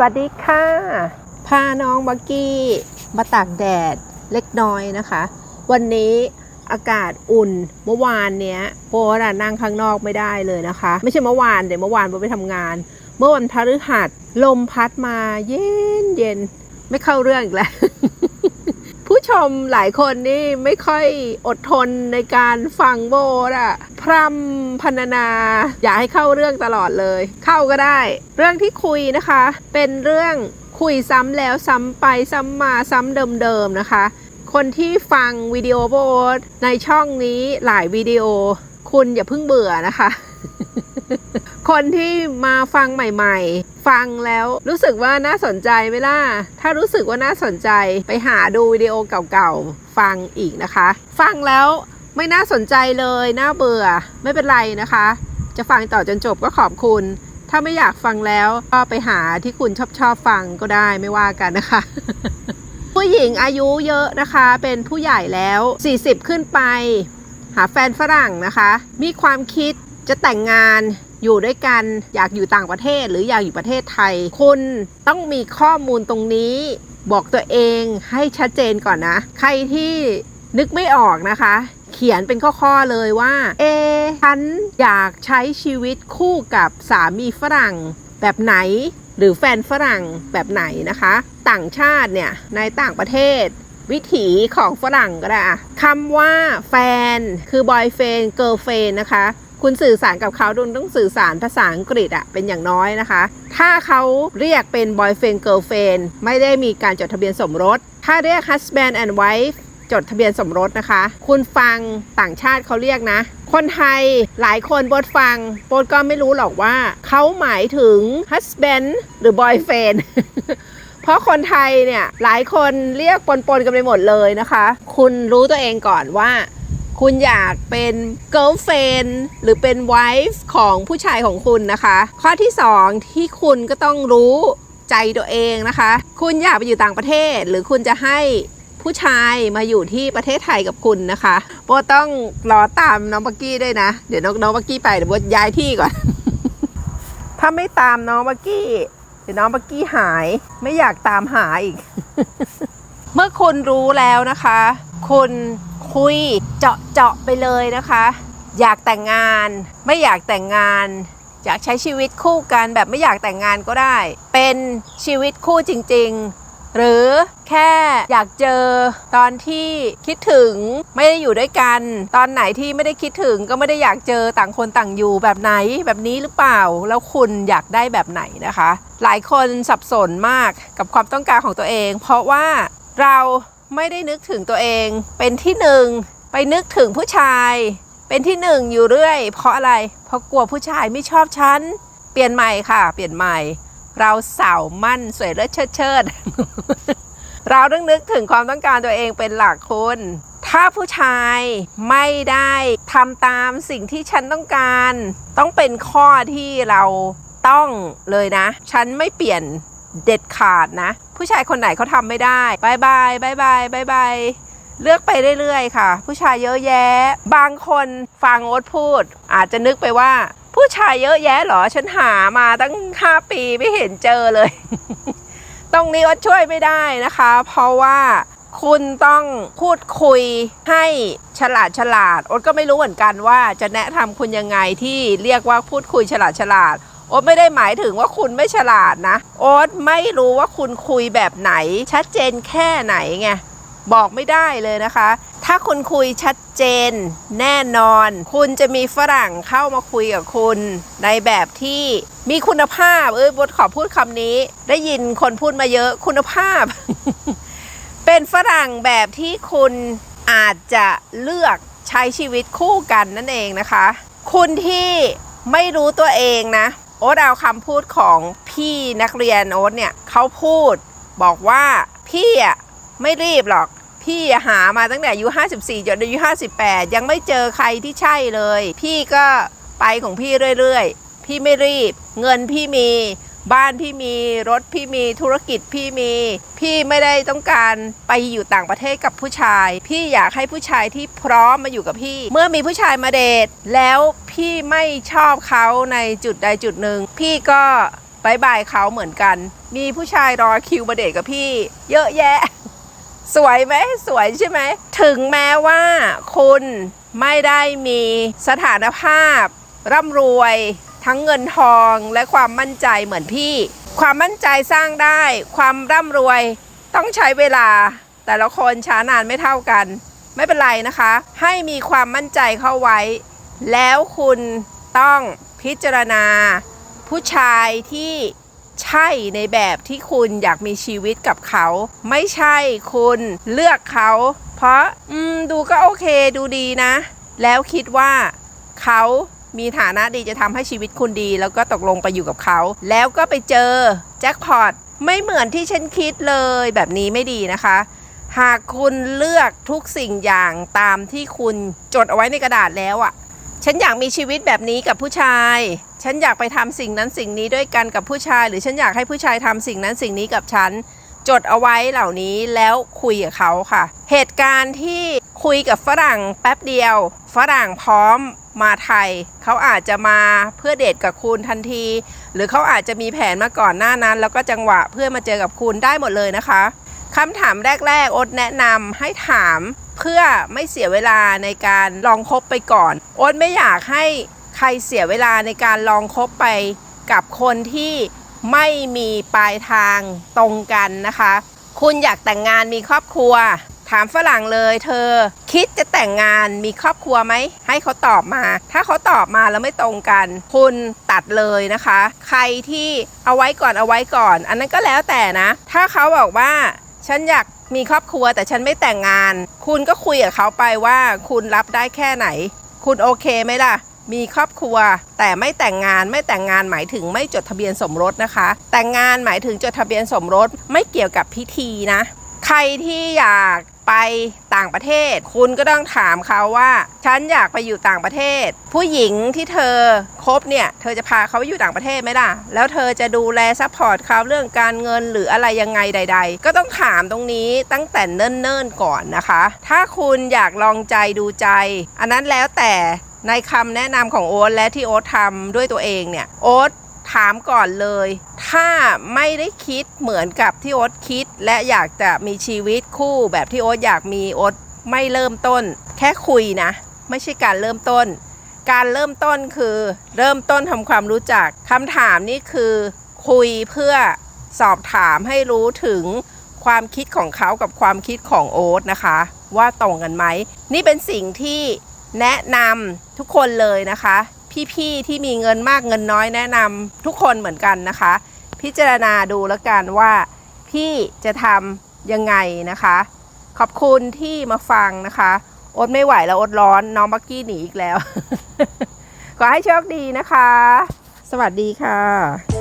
วัสดีค่ะ พาน้องบักกี้มาตากแดดเล็กน้อยนะคะ วันนี้อากาศอุ่นเมื่อวานเนี้ยโปรอะนั่งข้างนอกไม่ได้เลยนะคะ ไม่ใช่เมื่อวานเดี๋ยวเมื่อวานโปไปทำงาน เมื่อวันพฤหัสลมพัดมาเย็นเย็นไม่เข้าเรื่องอีกแล้วผู้ชมหลายคนนี่ไม่ค่อยอดทนในการฟังโบอะ พรำพรรณนา อย่าให้เข้าเรื่องตลอดเลย เข้าก็ได้ เรื่องที่คุยนะคะ เป็นเรื่องคุยซ้ำแล้วซ้ำไปซ้ำมาซ้ำเดิมๆนะคะ คนที่ฟังวิดีโอโบสในช่องนี้หลายวิดีโอ คุณอย่าเพิ่งเบื่อนะคะ คนที่มาฟังใหม่ๆ ฟังแล้วรู้สึกว่าน่าสนใจไหมล่ะ ถ้ารู้สึกว่าน่าสนใจไปหาดูวิดีโอเก่าๆ ฟังอีกนะคะ ฟังแล้ว ไม่น่าสนใจเลยน่าเบื่อ ไม่เป็นไรนะคะ จะฟังต่อจนจบก็ขอบคุณ ถ้าไม่อยากฟังแล้วก็ไปหาที่คุณชอบชอบฟังก็ได้ไม่ว่ากันนะคะ ผู้หญิงอายุเยอะนะคะ เป็นผู้ใหญ่แล้ว 40 ขึ้นไป หาแฟนฝรั่งนะคะ มีความคิดจะแต่งงานอยู่ด้วยกันอยากอยู่ต่างประเทศหรืออยากอยู่ประเทศไทย คุณต้องมีข้อมูลตรงนี้ บอกตัวเองให้ชัดเจนก่อนนะ ใครที่นึกไม่ออกนะคะ เขียนเป็นข้อๆเลยว่า เอ ฉันอยากใช้ชีวิตคู่กับสามีฝรั่งแบบไหน หรือแฟนฝรั่งแบบไหนนะคะ ต่างชาติเนี่ย ในต่างประเทศ วิถีของฝรั่งก็ได้คำว่าแฟน คือบอยเฟนเกิร์เฟนนะคะคุณสื่อสารกับเขาดุต้องสื่อสารภาษาอังกฤษอะเป็นอย่างน้อยนะคะ ถ้าเขาเรียกเป็นบอยเฟนเกิร์ลเฟนไม่ได้มีการจดทะเบียนสมรส ถ้าเรียก husband and wife จดทะเบียนสมรสนะคะ คุณฟังต่างชาติเขาเรียกนะ คนไทยหลายคนโบดฟังโบดก็ไม่รู้หรอกว่า เขาหมายถึง husband หรือ boyfriend เพราะคนไทยเนี่ย หลายคนเรียกปนๆกันไปหมดเลยนะคะ คุณรู้ตัวเองก่อนว่าคุณอยากเป็น girlfriend หรือเป็น wife ของผู้ชายของคุณนะคะ ข้อที่สองที่คุณก็ต้องรู้ใจตัวเองนะคะ คุณอยากไปอยู่ต่างประเทศ หรือคุณจะให้ ผู้ชายมาอยู่ที่ประเทศไทยกับคุณนะคะโบต้องรอตามน้องบักกี้ด้วยนะ เดี๋ยวน้องน้องบักกี้ไปเดี๋ยวโบย้ายที่ก่อน ถ้าไม่ตามน้องบักกี้เดี๋ยวน้องบักกี้หายไม่อยากตามหาอีก เมื่อคุณรู้แล้วนะคะ คุณคุยเจาะเจาะๆไปเลยนะคะ อยากแต่งงาน ไม่อยากแต่งงานอยากใช้ชีวิตคู่กันแบบไม่อยากแต่งงานก็ได้ เป็นชีวิตคู่จริง ๆ หรือแค่อยากเจอตอนที่คิดถึงไม่ได้อยู่ด้วยกัน ตอนไหนที่ไม่ได้คิดถึงก็ไม่ได้อยากเจอต่างคนต่างอยู่แบบไหนแบบนี้หรือเปล่า แล้วคุณอยากได้แบบไหนนะคะ หลายคนสับสนมากกับความต้องการของตัวเอง เพราะว่าเราไม่ได้นึกถึงตัวเองเป็นที่หนึ่งไปนึกถึงผู้ชาย เป็นที่หนึ่งอยู่เรื่อย เพราะอะไร เพราะกลัวผู้ชายไม่ชอบฉัน เปลี่ยนใหม่ค่ะ เปลี่ยนใหม่ เราสาวมั่นสวยเลิศเชิดเชิดเราต้องนึกถึงความต้องการตัวเองเป็นหลักคุณถ้าผู้ชายไม่ได้ทำตามสิ่งที่ฉันต้องการ ต้องเป็นข้อที่เราต้องเลยนะ ฉันไม่เปลี่ยนเด็ดขาดนะ ผู้ชายคนไหนเขาทำไม่ได้บายบายบายบายบายบายเลือกไปเรื่อยๆค่ะ ผู้ชายเยอะแยะ บางคนฟังโอ๊ตพูด อาจจะนึกไปว่า ผู้ชายเยอะแยะหรอ ฉันหามาตั้ง5ปีไม่เห็นเจอเลย ตรงนี้อ๊ตช่วยไม่ได้นะคะ เพราะว่าคุณต้องพูดคุยให้ฉลาดฉลาดอ๊ตก็ไม่รู้เหมือนกันว่าจะแนะนำคุณยังไงที่เรียกว่าพูดคุยฉลาดฉลาดโอ๊ตไม่ได้หมายถึงว่าคุณไม่ฉลาดนะ โอ๊ตไม่รู้ว่าคุณคุยแบบไหน ชัดเจนแค่ไหนไงบอกไม่ได้เลยนะคะ ถ้าคุณคุยชัดเจนแน่นอน คุณจะมีฝรั่งเข้ามาคุยกับคุณ ในแบบที่มีคุณภาพ เอ้ยบดขอพูดคำนี้ ได้ยินคนพูดมาเยอะคุณภาพ เป็นฝรั่งแบบที่คุณอาจจะเลือกใช้ชีวิตคู่กันนั่นเองนะคะ คุณที่ไม่รู้ตัวเองนะ โอ๊ตเอาคำพูดของพี่นักเรียนโอ๊ตเนี่ยเขาพูดบอกว่าพี่อะไม่รีบหรอก พี่หามาตั้งแต่อายุ 54จนอายุ 58 ยังไม่เจอใครที่ใช่เลย พี่ก็ไปของพี่เรื่อยๆ พี่ไม่รีบ เงินพี่มี บ้านพี่มี รถพี่มี ธุรกิจพี่มี พี่ไม่ได้ต้องการไปอยู่ต่างประเทศกับผู้ชาย พี่อยากให้ผู้ชายที่พร้อมมาอยู่กับพี่ เมื่อมีผู้ชายมาเดท แล้วพี่ไม่ชอบเขาในจุดใดจุดหนึ่ง พี่ก็บายบายเขาเหมือนกัน มีผู้ชายรอคิวมาเดทกับพี่ เยอะแยะ สวยไหมสวยใช่ไหม ถึงแม้ว่าคุณไม่ได้มีสถานภาพ ร่ำรวย ทั้งเงินทองและความมั่นใจเหมือนพี่ ความมั่นใจสร้างได้ ความร่ำรวยต้องใช้เวลา แต่ละคนช้านานไม่เท่ากัน ไม่เป็นไรนะคะ ให้มีความมั่นใจเข้าไว้ แล้วคุณต้องพิจารณา ผู้ชายที่ ใช่ในแบบที่คุณอยากมีชีวิตกับเขา ไม่ใช่คุณเลือกเขา เพราะอืมดูก็โอเคดูดีนะ แล้วคิดว่าเขามีฐานะดีจะทำให้ชีวิตคุณดี แล้วก็ตกลงไปอยู่กับเขา แล้วก็ไปเจอแจ็คพอตไม่เหมือนที่ฉันคิดเลยแบบนี้ไม่ดีนะคะ หากคุณเลือกทุกสิ่งอย่างตามที่คุณจดเอาไว้ในกระดาษแล้วอะ ฉันอยากมีชีวิตแบบนี้กับผู้ชาย ฉันอยากไปทำสิ่งนั้นสิ่งนี้ด้วยกันกับผู้ชาย หรือฉันอยากให้ผู้ชายทำสิ่งนั้นสิ่งนี้กับฉัน จดเอาไว้เหล่านี้แล้วคุยกับเขาค่ะ เหตุการณ์ที่คุยกับฝรั่งแป๊บเดียว ฝรั่งพร้อมมาไทย เขาอาจจะมาเพื่อเดทกับคุณทันที หรือเขาอาจจะมีแผนมาก่อนหน้านั้น แล้วก็จังหวะเพื่อมาเจอกับคุณได้หมดเลยนะคะคำถามแรก ๆอ๊ตแนะนำให้ถาม เพื่อไม่เสียเวลาในการลองคบไปก่อน โอ๊ตไม่อยากให้ใครเสียเวลาในการลองคบไปกับคนที่ไม่มีปลายทางตรงกันนะคะ คุณอยากแต่งงานมีครอบครัว ถามฝรั่งเลย เธอ คิดจะแต่งงานมีครอบครัวไหม ให้เขาตอบมา ถ้าเขาตอบมาแล้วไม่ตรงกัน คุณตัดเลยนะคะ ใครที่เอาไว้ก่อนเอาไว้ก่อน อันนั้นก็แล้วแต่นะ ถ้าเขาบอกว่า ฉันอยาก มีครอบครัวแต่ฉันไม่แต่งงาน คุณก็คุยกับเขาไปว่าคุณรับได้แค่ไหน คุณโอเคไหมล่ะ มีครอบครัว แต่ไม่แต่งงานไม่แต่งงานหมายถึงไม่จดทะเบียนสมรสนะคะ แต่งงานหมายถึงจดทะเบียนสมรสไม่เกี่ยวกับพิธีนะ ใครที่อยาก ไปต่างประเทศ คุณก็ต้องถามเขาว่า ฉันอยากไปอยู่ต่างประเทศ ผู้หญิงที่เธอคบเนี่ย เธอจะพาเขาไปอยู่ต่างประเทศไหมล่ะ แล้วเธอจะดูแลซัพพอร์ตเขาเรื่องการเงินหรืออะไรยังไงใด ๆ ก็ต้องถามตรงนี้ตั้งแต่เนิ่นๆก่อนนะคะ ถ้าคุณอยากลองใจดูใจ อันนั้นแล้วแต่ในคำแนะนำของโอ๊ตและที่โอ๊ตทำด้วยตัวเองเนี่ยโอ๊ต ถามก่อนเลย ถ้าไม่ได้คิดเหมือนกับที่โอ๊ตคิด และอยากจะมีชีวิตคู่แบบที่โอ๊ตอยากมีโอ๊ตไม่เริ่มต้น แค่คุยนะ ไม่ใช่การเริ่มต้น การเริ่มต้นคือเริ่มต้นทำความรู้จักคำถามนี่คือคุยเพื่อสอบถามให้รู้ถึงความคิดของเขากับความคิดของโอ๊ตนะคะ ว่าตรงกันไหม นี่เป็นสิ่งที่แนะนำทุกคนเลยนะคะ พี่ๆที่มีเงินมากเงินน้อยแนะนำทุกคนเหมือนกันนะคะ พิจารณาดูแล้วกันว่าพี่จะทำยังไงนะคะ ขอบคุณที่มาฟังนะคะอดไม่ไหวแล้วอดร้อนน้องบักกี้หนีอีกแล้ว ขอให้โชคดีนะคะ สวัสดีค่ะ